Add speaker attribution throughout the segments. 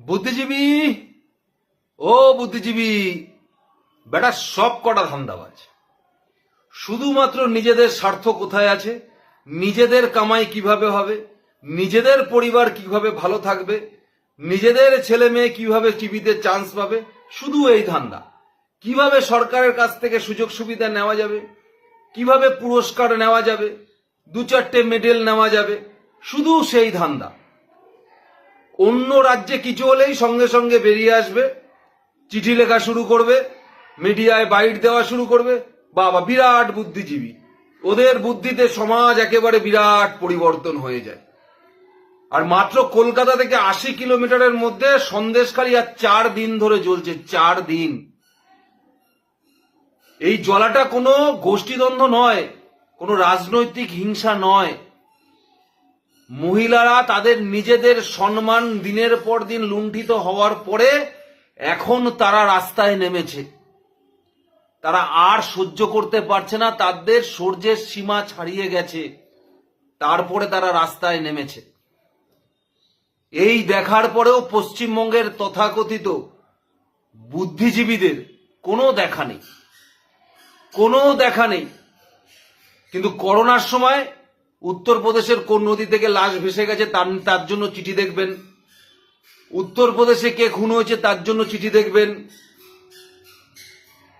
Speaker 1: বুদ্ধিজীবী? ও বুদ্ধিজীবী, বেটা সব কটা ধান্দাবাজ শুধুমাত্র নিজেদের স্বার্থ কোথায় আছে? নিজেদের কামাই কীভাবে হবে? নিজেদের পরিবার কীভাবে ভালো থাকবে? নিজেদের ছেলে মেয়ে কীভাবে টিভিতে চান্স পাবে? শুধু এই ধান্দা। কীভাবে সরকারের কাছ থেকে সুযোগ সুবিধা নেওয়া যাবে? কীভাবে পুরস্কার নেওয়া যাবে? দু চারটে মেডেল নেওয়া যাবে? শুধু সেই ধান্দা। অন্য রাজ্যে কিছু হলেই সঙ্গে সঙ্গে বেরিয়ে আসবে, চিঠি লেখা শুরু করবে, মিডিয়ায় বাইট দেওয়া শুরু করবে, বাবা বিরাট বুদ্ধিজীবী। ওদের বুদ্ধিতে সমাজ একেবারে বিরাট পরিবর্তন হয়ে যায়। আর মাত্র কলকাতা থেকে আশি কিলোমিটারের মধ্যে সন্দেশখালী আর চার দিন ধরে জ্বলছে, চার দিন। এই জ্বলাটা কোনো গোষ্ঠীদ্বন্দ্ব নয়, কোনো রাজনৈতিক হিংসা নয়। মহিলারা তাদের নিজেদের সম্মান দিনের পর দিন লুণ্ঠিত হওয়ার পরে এখন তারা রাস্তায় নেমেছে। তারা আর সহ্য করতে পারছে না, তাদের সূর্যের সীমা ছাড়িয়ে গেছে। তারপরে তারা রাস্তায় নেমেছে। এই দেখার পরেও পশ্চিমবঙ্গের তথাকথিত বুদ্ধিজীবীদের কোনো দেখা নেই। কোনো দেখা নেই। কিন্তু করোনার সময় উত্তরপ্রদেশের কোন নদী থেকে লাশ ভেসে গেছে তার জন্য চিঠি দেখবেন। উত্তরপ্রদেশে কে খুন হয়েছে তার জন্য চিঠি দেখবেন।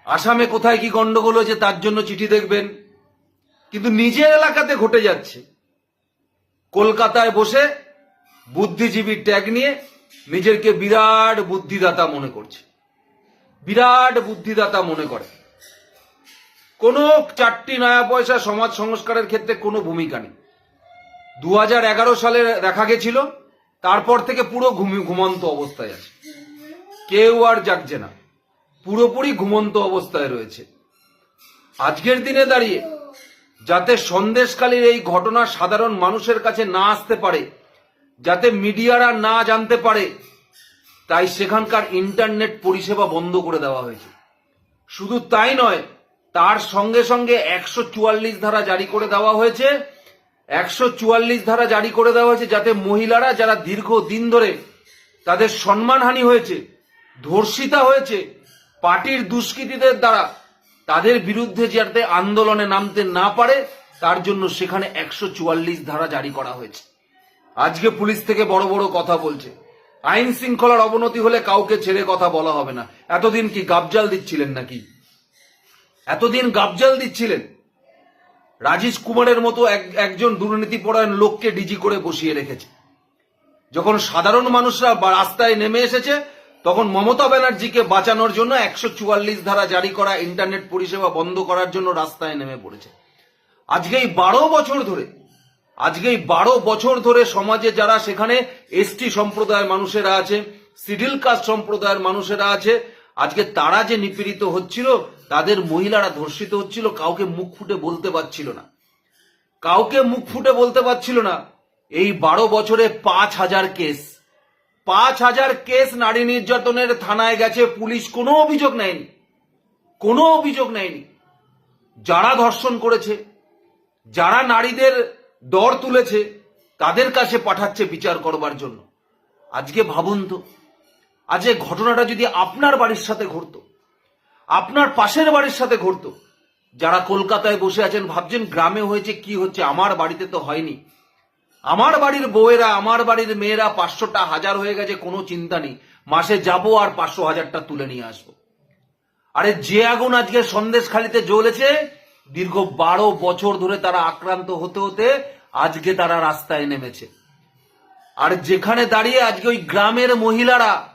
Speaker 1: আসামে কোথায় কি গন্ডগোল হয়েছে তার জন্য চিঠি দেখবেন। কিন্তু নিজের এলাকাতে ঘটে যাচ্ছে। কলকাতায় বসে বুদ্ধিজীবী ট্যাগ নিয়ে নিজেরকে বিরাট বুদ্ধিদাতা মনে করছে। বিরাট বুদ্ধিদাতা মনে করে। কোনো চারটি নয়া পয়সা সমাজ সংস্কারের ক্ষেত্রে কোনো ভূমিকা নেই। দু হাজার এগারো সালে দেখা গেছিল, তারপর থেকে পুরো ঘুমি- ঘুমন্ত অবস্থায় আছে। কেউ আর জাগছে না। পুরোপুরি ঘুমন্ত অবস্থায় রয়েছে। আজকের দিনে দাঁড়িয়ে যাতে সন্দেশকালীর এই ঘটনা সাধারণ মানুষের কাছে না আসতে পারে, যাতে মিডিয়ারা না জানতে পারে, তাই সেখানকার ইন্টারনেট পরিষেবা বন্ধ করে দেওয়া হয়েছে। শুধু তাই নয় তার সঙ্গে সঙ্গে একশো চুয়াল্লিশ ধারা জারি করে দেওয়া হয়েছে। একশো চুয়াল্লিশ ধারা জারি করে দেওয়া হয়েছে যাতে মহিলারা যারা দীর্ঘ দিন ধরে তাদের সম্মানহানি হয়েছে, ধর্ষিতা হয়েছে, পার্টির দুষ্কৃতীদের দ্বারা তাদের বিরুদ্ধে যাতে আন্দোলনে নামতে না পারে, তার জন্য সেখানে একশো চুয়াল্লিশ ধারা জারি করা হয়েছে। আজকে পুলিশ থেকে বড় বড় কথা বলছে। আইন শৃঙ্খলার অবনতি হলে কাউকে ছেড়ে কথা বলা হবে না। এতদিন কি গাবজাল দিচ্ছিলেন নাকি? এতদিন গাবজাল দিচ্ছিলেন। রাজেশ কুমারের মতো এক- একজন দুর্নীতিপরায়ণ লোককে ডিজি করে বসিয়ে রেখেছে। যখন সাধারণ মানুষরা রাস্তায় নেমে এসেছে, তখন মমতা ব্যানার্জিকে বাঁচানোর জন্য একশো চুয়াল্লিশ ধারা জারি করা ইন্টারনেট পরিষেবা বন্ধ করার জন্য রাস্তায় নেমে পড়েছে। আজকে এই বারো বছর ধরে আজকে এই বারো বছর ধরে সমাজে যারা সেখানে এসটি সম্প্রদায়ের মানুষেরা আছে, সিডিল কাস্ট সম্প্রদায়ের মানুষেরা আছে, আজকে তারা যে নিপীড়িত হচ্ছিল তাদের মহিলারা ধর্ষিত হচ্ছিল, কাউকে মুখ ফুটে বলতে পারছিল না। কাউকে মুখ ফুটে বলতে পারছিল না। এই বারো বছরে পাঁচ হাজার কেস। পাঁচ হাজার কেস নারী নির্যাতনের থানায় গেছে, পুলিশ কোনো অভিযোগ নেয়নি। কোনো অভিযোগ নেয়নি। যারা ধর্ষণ করেছে, যারা নারীদের দর তুলেছে, তাদের কাছে পাঠাচ্ছে বিচার করবার জন্য। আজকে ভাবুন তো, আজকে ঘটনাটা যদি আপনার বাড়ির সাথে ঘটতো আপনার পাশের বাড়ির সাথে ঘটতো। যারা কলকাতায় বসে আছেন, ভাবছেন গ্রামে হয়েছে, কি হচ্ছে? আমার বাড়িতে তো হয়নি। আমার বাড়ির বউয়েরা, আমার বাড়ির মেয়েরা পাঁচশোটা হাজার হয়ে গেছে, কোনো চিন্তা নেই। মাসে যাব আর পাঁচশো হাজারটা তুলে নিয়ে আসব। আরে যে আগুন আজকে সন্দেশখালিতে জ্বলেছে, দীর্ঘ বারো বছর ধরে তারা আক্রান্ত হতে হতে আজকে তারা রাস্তায় নেমেছে। আর যেখানে দাঁড়িয়ে আজকে ওই গ্রামের মহিলারা,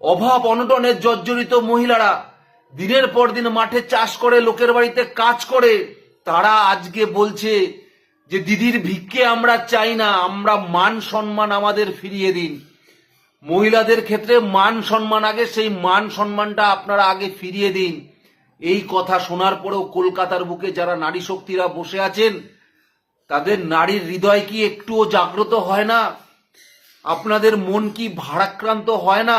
Speaker 1: অভাব অনটনের জর্জরিত মহিলারা দিনের পর দিন মাঠে চাষ করে, লোকের বাড়িতে কাজ করে। তারা আজকে বলছে যে, দিদির ভিক্ষে আমরা চাই না, আমরা মান সম্মান আমাদের ফিরিয়ে দিন। মহিলাদের ক্ষেত্রে মান সম্মান আগে, সেই মান সম্মানটা আপনারা আগে ফিরিয়ে দিন। এই কথা শোনার পরেও কলকাতার বুকে যারা নারী শক্তিরা বসে আছেন, তাদের নারীর হৃদয় কি একটুও জাগ্রত হয় না? আপনাদের মন কি ভারাক্রান্ত হয় না?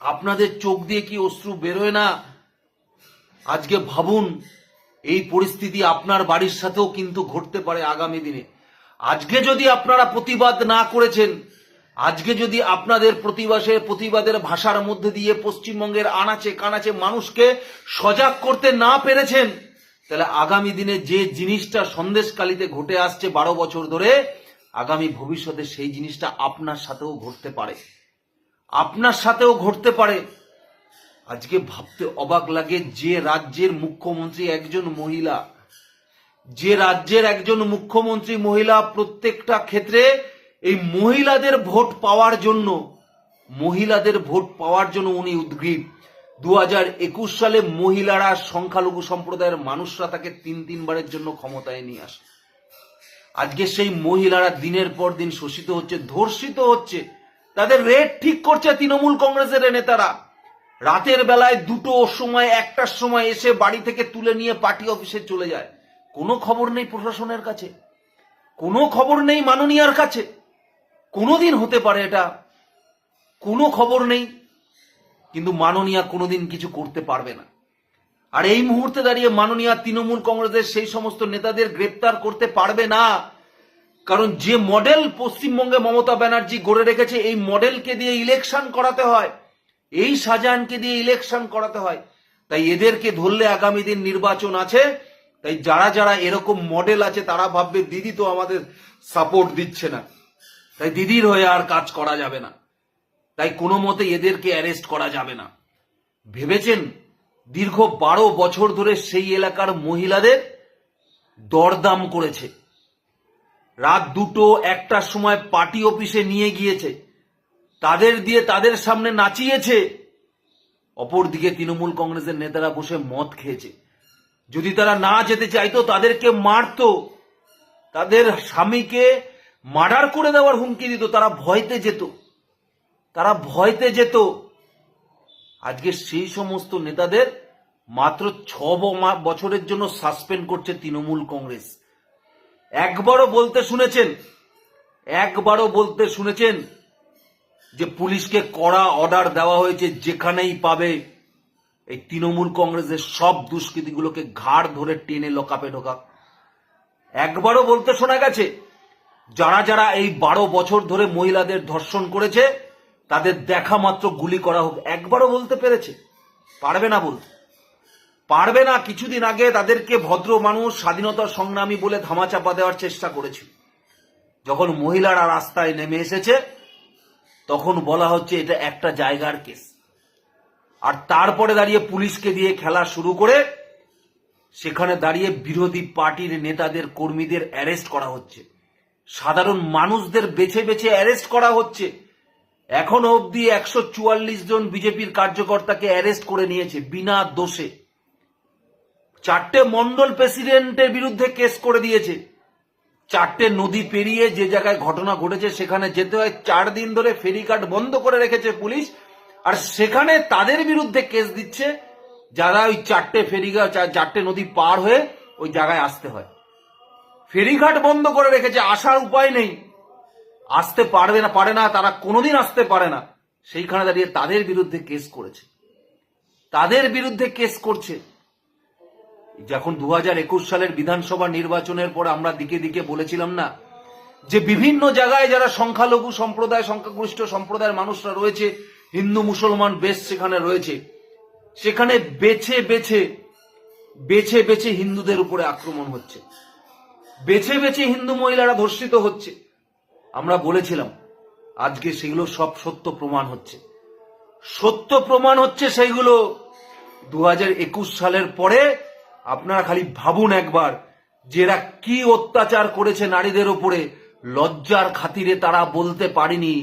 Speaker 1: আপনাদের চোখ দিয়ে কি অশ্রু বেরোয় না? আজকে ভাবুন, এই পরিস্থিতি আপনার বাড়ির সাথেও কিন্তু ঘটতে পারে আগামী দিনে। আজকে যদি আপনারা প্রতিবাদ না করেছেন, আজকে যদি আপনাদের প্রতিবাসে, প্রতিবাদের ভাষার মধ্যে দিয়ে পশ্চিমবঙ্গের আনাচে কানাচে মানুষকে সজাগ করতে না পেরেছেন, তাহলে আগামী দিনে যে জিনিসটা সন্দেশকালীতে ঘটে আসছে বারো বছর ধরে, আগামী ভবিষ্যতে সেই জিনিসটা আপনার সাথেও ঘটতে পারে। আপনার সাথেও ঘটতে পারে। আজকে ভাবতে অবাক লাগে যে রাজ্যের মুখ্যমন্ত্রী একজন মহিলা। যে রাজ্যের একজন মুখ্যমন্ত্রী মহিলা প্রত্যেকটা ক্ষেত্রে এই মহিলাদের ভোট পাওয়ার জন্য, মহিলাদের ভোট পাওয়ার জন্য উনি উদ্গ্রীব। দু হাজার একুশ সালে মহিলারা সংখ্যালঘু সম্প্রদায়ের মানুষরা তাকে তিন তিনবারের জন্য ক্ষমতায় নিয়ে আসে। আজকে সেই মহিলারা দিনের পর দিন শোষিত হচ্ছে, ধর্ষিত হচ্ছে। তাদের রেট ঠিক করছে তৃণমূল কংগ্রেসের নেতারা। রাতের বেলায় দুটো সময়, একটার সময় এসে বাড়ি থেকে তুলে নিয়ে পার্টি অফিসে চলে যায়। কোনো খবর নেই প্রশাসনের কাছে। কোনো খবর নেই মাননীয়ার কাছে। কোনোদিন হতে পারে এটা। কোনো খবর নেই। কিন্তু মাননীয়া কোনোদিন কিছু করতে পারবে না। আর এই মুহূর্তে দাঁড়িয়ে মাননীয়া তৃণমূল কংগ্রেসের সেই সমস্ত নেতাদের গ্রেপ্তার করতে পারবে না। কারণ যে মডেল পশ্চিমবঙ্গে মমতা ব্যানার্জি গড়ে রেখেছে, এই মডেলকে দিয়ে ইলেকশন করাতে হয়। এই শাহজাহানকে দিয়ে ইলেকশন করাতে হয়। তাই এদেরকে ধরলে আগামী দিন নির্বাচন আছে। তাই যারা যারা এরকম মডেল আছে, তারা ভাববে, দিদি তো আমাদের সাপোর্ট দিচ্ছে না। তাই দিদির হয়ে আর কাজ করা যাবে না। তাই কোনো মতে এদেরকে অ্যারেস্ট করা যাবে না। ভেবেছেন দীর্ঘ বারো বছর ধরে সেই এলাকার মহিলাদের দরদাম করেছে। রাত দুটো একটার সময় পার্টি অফিসে নিয়ে গিয়েছে। তাদের দিয়ে তাদের সামনে নাচিয়েছে। অপরদিকে তৃণমূল কংগ্রেসের নেতারা বসে মদ খেয়েছে। যদি তারা না যেতে চাইতো, তাদেরকে মারতো। তাদের স্বামীকে মার্ডার করে দেওয়ার হুমকি দিত। তারা ভয়তে যেত। তারা ভয়তে যেত। আজকে সেই সমস্ত নেতাদের মাত্র ছ বছরের জন্য সাসপেন্ড করছে তৃণমূল কংগ্রেস। একবারও বলতে শুনেছেন, একবারও বলতে শুনেছেন যে পুলিশকে কড়া অর্ডার দেওয়া হয়েছে যেখানেই পাবে। এই তৃণমূল কংগ্রেসের সব দুষ্কৃতিগুলোকে ঘাড় ধরে টেনে লকাপে ঢোকা। একবারও বলতে শোনা গেছে, যারা যারা এই বারো বছর ধরে মহিলাদের ধর্ষণ করেছে, তাদের দেখা মাত্র গুলি করা হোক। একবারও বলতে পেরেছে। পারবে না বলতে। পারবে না কিছুদিন আগে তাদেরকে ভদ্র মানুষ স্বাধীনতা সংগ্রামী বলে ধামাচাপা দেওয়ার চেষ্টা করেছিল। যখন মহিলারা রাস্তায় নেমে এসেছে, তখন বলা হচ্ছে এটা একটা জায়গার কেস। আর তারপরে দাঁড়িয়ে পুলিশকে দিয়ে খেলা শুরু করে, সেখানে দাঁড়িয়ে বিরোধী পার্টির নেতাদের কর্মীদের অ্যারেস্ট করা হচ্ছে। সাধারণ মানুষদের বেছে বেছে অ্যারেস্ট করা হচ্ছে। এখনও অবধি একশো চুয়াল্লিশ জন বিজেপির কার্যকর্তাকে অ্যারেস্ট করে নিয়েছে বিনা দোষে। চারটে মন্ডল প্রেসিডেন্টের বিরুদ্ধে কেস করে দিয়েছে। চারটে নদী পেরিয়ে যে জায়গায় ঘটনা ঘটেছে, সেখানে যেতে হয়। চার দিন ধরে ফেরিঘাট বন্ধ করে রেখেছে পুলিশ। আর সেখানে তাদের বিরুদ্ধে কেস দিচ্ছে, যারা ওই চারটে ফেরিঘাট চারটে নদী পার হয়ে ওই জায়গায় আসতে হয়। ফেরিঘাট বন্ধ করে রেখেছে, আসার উপায় নেই। আসতে পারবে না, পারে না, তারা কোনোদিন আসতে পারে না। সেইখানে দাঁড়িয়ে তাদের বিরুদ্ধে কেস করেছে। তাদের বিরুদ্ধে কেস করছে। যখন দু একুশ সালের বিধানসভা নির্বাচনের পর আমরা দিকে দিকে বলেছিলাম না, যে বিভিন্ন জায়গায় যারা সংখ্যালঘু সম্প্রদায়, সংখ্যাগরিষ্ঠ সম্প্রদায়ের মানুষরা রয়েছে, হিন্দু, মুসলমান বেশ সেখানে রয়েছে, সেখানে বেছে বেছে বেছে বেছে হিন্দুদের উপরে আক্রমণ হচ্ছে, বেছে বেছে হিন্দু মহিলারা ধর্ষিত হচ্ছে। আমরা বলেছিলাম, আজকে সেগুলো সব সত্য প্রমাণ হচ্ছে। সত্য প্রমাণ হচ্ছে সেইগুলো দু সালের পরে আপনারা খালি ভাবুন একবার যে এরা কি অত্যাচার করেছে নারীদের ওপরে লজ্জার খাতিরে তারা বলতে পারেনি।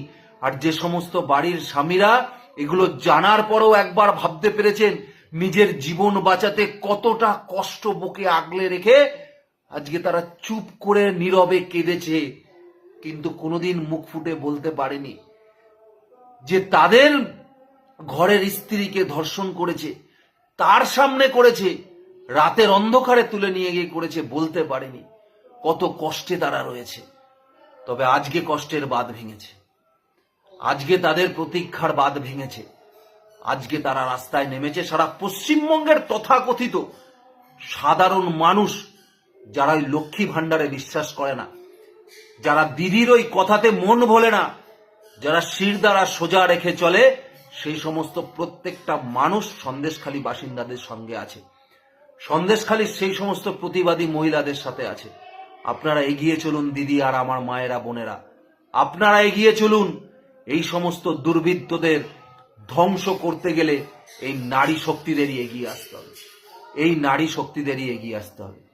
Speaker 1: আর যে সমস্ত বাড়ির স্বামীরা এগুলো জানার পরেও একবার ভাবতে পেরেছেন, নিজের জীবন বাঁচাতে কতটা কষ্ট বুকে আগলে রেখে আজকে তারা চুপ করে নীরবে কেঁদেছে। কিন্তু কোনোদিন মুখ ফুটে বলতে পারেনি যে তাদের ঘরের স্ত্রীকে ধর্ষণ করেছে, তার সামনে করেছে। রাতের অন্ধকারে তুলে নিয়ে গিয়ে করেছে বলতে পারেনি। কত কষ্টে তারা রয়েছে। তবে আজকে কষ্টের বাদ ভেঙেছে। আজকে তাদের প্রতীক্ষার বাদ ভেঙেছে। আজকে তারা রাস্তায় নেমেছে। সারা পশ্চিমবঙ্গের তথাকথিত সাধারণ মানুষ যারা ওই লক্ষ্মী ভাণ্ডারে বিশ্বাস করে না, যারা দিদির ওই কথাতে মন ভোলে না, যারা শির দ্বারা সোজা রেখে চলে, সেই সমস্ত প্রত্যেকটা মানুষ সন্দেশখালী বাসিন্দাদের সঙ্গে আছে। সন্দেশখালীর সেই সমস্ত প্রতিবাদী মহিলাদের সাথে আছে। আপনারা এগিয়ে চলুন, দিদি আর আমার মায়েরা, বোনেরা। আপনারা এগিয়ে চলুন। এই সমস্ত দুর্বৃত্তদের ধ্বংস করতে গেলে এই নারী শক্তিদেরই এগিয়ে আসতে হবে। এই নারী শক্তিদেরই এগিয়ে আসতে হবে।